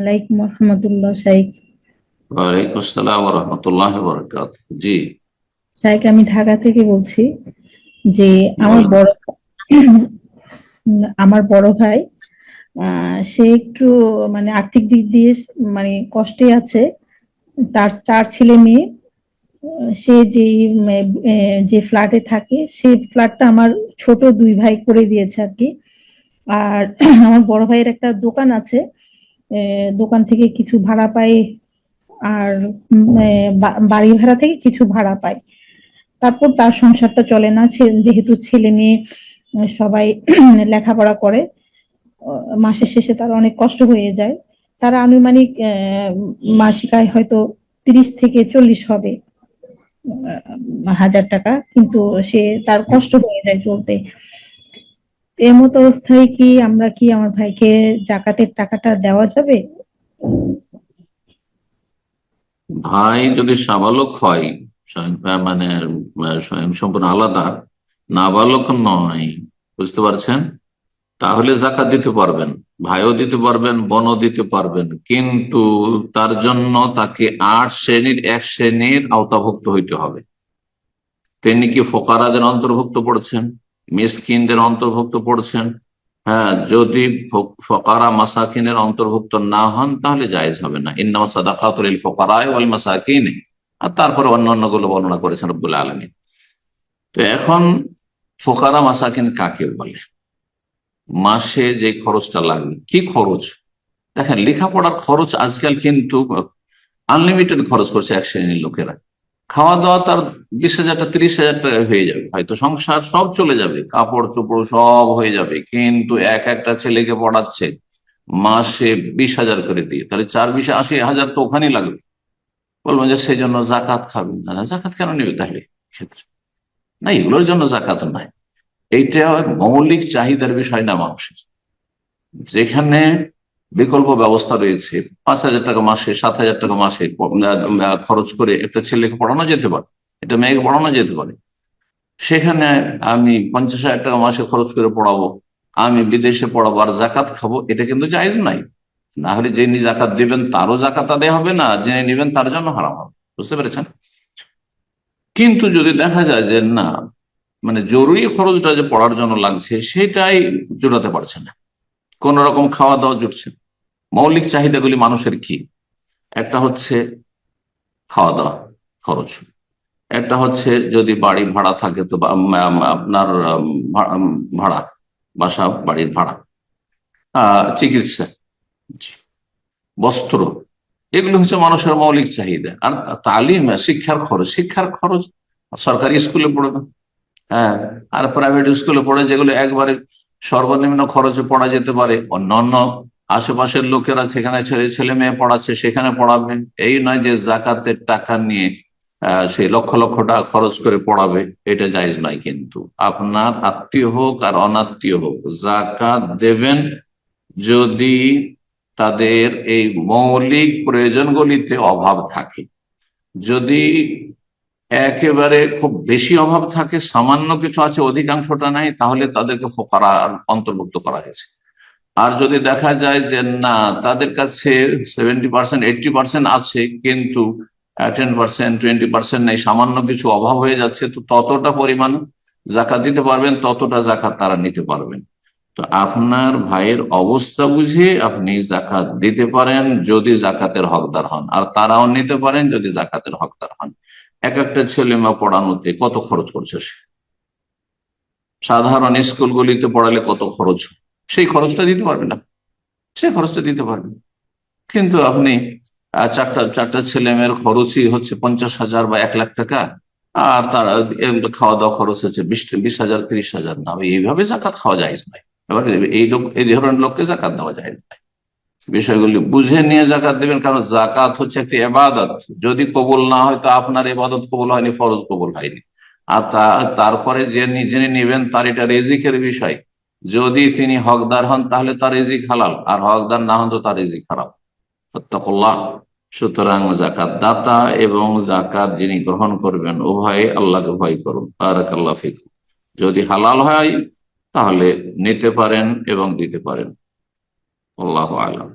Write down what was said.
আলাইকুম রহমতুল্লাহ শাইখ। ওয়ালাইকুম আসসালাম রহমতুল্লাহ বরকাত জি। শাইখ আমি ঢাকা থেকে বলছি যে আমার বড় আমার বড় ভাই সে একটু মানে আর্থিক দিক দিয়ে মানে কষ্টে আছে। তার চার ছেলে মেয়ে সে যে যে ফ্ল্যাটে থাকে সেই ফ্ল্যাটটা আমার ছোট দুই ভাই করে দিয়েছে আর কি। আর আমার বড় ভাইয়ের একটা দোকান আছে দোকান থেকে কিছু ভাড়া পাই আর বাড়ি ভাড়া থেকে কিছু ভাড়া পাই। তারপর তার সংসারটা চলে না যেহেতু ছেলে মেয়ে সবাই লেখাপড়া করে মাসের শেষে তার অনেক কষ্ট হয়ে যায়। তার আনুমানিক মাসিক আয় হয়তো তিরিশ থেকে চল্লিশ হবে হাজার টাকা, কিন্তু সে তার কষ্ট হয়ে যায় চলতে। এর মতো অবস্থায় কি আমরা কি আমার ভাইকে জাকাতের টাকাটা দেওয়া যাবে? ভাই যদি সাবালক হয় মানে স্বয়ং সম্পূর্ণ আলাদা, নাবালক নয়, বুঝতে পারছেন? তাহলে জাকাত দিতে পারবেন, ভাইও দিতে পারবেন, বোনও দিতে পারবেন, কিন্তু তার জন্য তাকে আট শ্রেণির, এক শ্রেণির আওতাভুক্ত হইতে হবে। তিনি কি ফোকারাদের অন্তর্ভুক্ত পড়ছেন? মিসকিনদের অন্তর্ভুক্ত পড়ছেন। হ্যাঁ যদি ফকারা মাসাকিনের অন্তর্ভুক্ত না হন, তাহলে জায়েজ হবে না। ইন্নামা সাদাকাতুল ফুকারায় ওয়াল মাসাকিন। আর তারপরে অন্যান্যগুলো বর্ণনা করেছেন রব্বুল আলামিন। তো এখন ফোকারা মাসাকিন কাকে বলে? মাসে যে খরচটা লাগবে। কি খরচ? দেখেন, লেখাপড়ার খরচ আজকাল কিন্তু আনলিমিটেড খরচ করছে এক শ্রেণির লোকেরা। খাওয়া দাওয়া তার বিশ হাজারটা তিরিশ হাজার টাকা হয়ে যাবে। হয়তো সংসার সব চলে যাবে কাপড় চোপড় সব হয়ে যাবে কিন্তু এক একটা ছেলেকে পড়াচ্ছে মাসে বিশ হাজার করে দিয়ে। তাহলে চার বিশে আশি হাজার তো ওখানেই লাগবে। বলবেন যে সেই জন্য জাকাত খাবেন না। না, জাকাত কেন নেবে তাহলে ক্ষেত্রে না এগুলোর জন্য জাকাত নাই। এইটা মৌলিক চাহিদার বিষয় না মানুষের। যেখানে বিকল্প ব্যবস্থা রয়েছে। পাঁচ হাজার টাকা মাসে, সাত হাজার টাকা মাসে খরচ করে একটা ছেলেকে পড়ানো যেতে পারে, একটা মেয়েকে পড়ানো যেতে পারে। সেখানে আমি পঞ্চাশ হাজার টাকা মাসে খরচ করে পড়াবো, আমি বিদেশে পড়াবো আর জাকাত খাব, এটা কিন্তু জায়েজ নাই। না হলে যিনি জাকাত দিবেন, তারও জাকাত আদায় হবে না, যিনি নিবেন, তার জন্য হারাম হবে। বুঝতে পেরেছেন? কিন্তু যদি দেখা যায় যে না মানে জরুরি খরচটা যে পড়ার জন্য লাগছে, সেটাই জোটাতে পারছে না। কোন রকম খাওয়া দাওয়া জুটছে। মৌলিক চাহিদাগুলি মানুষের কি? একটা হচ্ছে খাওয়া দাওয়া খরচ। একটা হচ্ছে যদি বাড়ি ভাড়া থাকে তো আপনার ভাড়া, বাসা, বাড়ির ভাড়া। চিকিৎসা। বস্ত্র। এগুলো হচ্ছে মানুষের মৌলিক চাহিদা। আর তালিম, শিক্ষার খরচ। শিক্ষার খরচ সরকারি স্কুলে পড়ে পড়বে হ্যাঁ আর প্রাইভেট স্কুলে পড়ে যেগুলো একবারে সর্বনিম্ন খরচে পড়া যেতে পারে। অন্যান্য আশেপাশের লোকেরা সেখানে ছেলে ছেলে মেয়ে পড়াচ্ছে, সেখানে পড়াবে। এই নয় যে জাকাতের টাকা নিয়ে সেই লক্ষ লক্ষ টাকা খরচ করে পড়াবে, এটা জায়জ নয় কিন্তু। আপনার আত্মীয় হোক আর অনাত্মীয় হোক, জাকাত দেবেন যদি তাদের এই মৌলিক প্রয়োজনগুলিতে অভাব থাকে। যদি একেবারে খুব বেশি অভাব থাকে, সামান্য কিছু আছে, অধিকাংশটা নাই, তাহলে তাদেরকে ফোকারা অন্তর্ভুক্ত করা হয়েছে। আর যদি দেখা যায় যে না, তাদের কাছে সেভেন্টি পার্সেন্ট পার্সেন্ট আছে, কিন্তু পার্সেন্ট টোয়েন্টি পার্সেন্ট নেই, সামান্য কিছু অভাব হয়ে যাচ্ছে, তো ততটা পরিমাণ জাকাত দিতে পারবেন, ততটা জাকাত তারা নিতে পারবেন। তো আপনার ভাইয়ের অবস্থা বুঝে আপনি জাকাত দিতে পারেন যদি জাকাতের হকদার হন, আর তারাও নিতে পারেন যদি জাকাতের হকদার হন। এক একটা ছেলে মেয়ে পড়ানোতে কত খরচ করছে সে? সাধারণ স্কুলগুলিতে পড়ালে কত খরচ সেই খরচটা দিতে পারবে না। সে খরচটা দিতে পারবে। কিন্তু আপনি চারটা চারটা ছেলে মেয়ের খরচই হচ্ছে পঞ্চাশ হাজার বা এক লাখ টাকা, আর তার খাওয়া দাওয়া খরচ হচ্ছে বিশ বিশ হাজার, তিরিশ হাজার। না, এইভাবে জাকাত খাওয়া যায় নাই এবার এই লোক, এই ধরনের লোককে জাকাত দেওয়া যায় নাই বিষয়গুলি বুঝে নিয়ে জাকাত দেবেন, কারণ জাকাত হচ্ছে একটি এবাদত যদি কবুল না হয়, তো আপনার এবাদত কবুল হয়নি, ফরজ কবুল হয়নি। আর তারপরে যে নি- যিনি নিবেন, তার এটা রেজিকের বিষয়। যদি তিনি হকদার হন, তাহলে তার রেজিক হালাল। আর হকদার না হন, তো তার রেজিক খারাপ সত্তাকুল্লাহ সুতরাং জাকাত দাতা এবং জাকাত যিনি গ্রহণ করবেন, উভয়ে আল্লাহকে ভয় করুন। বারাকাল্লাহ যদি হালাল হয়, তাহলে নিতে পারেন এবং দিতে পারেন। আল্লাহ আলম।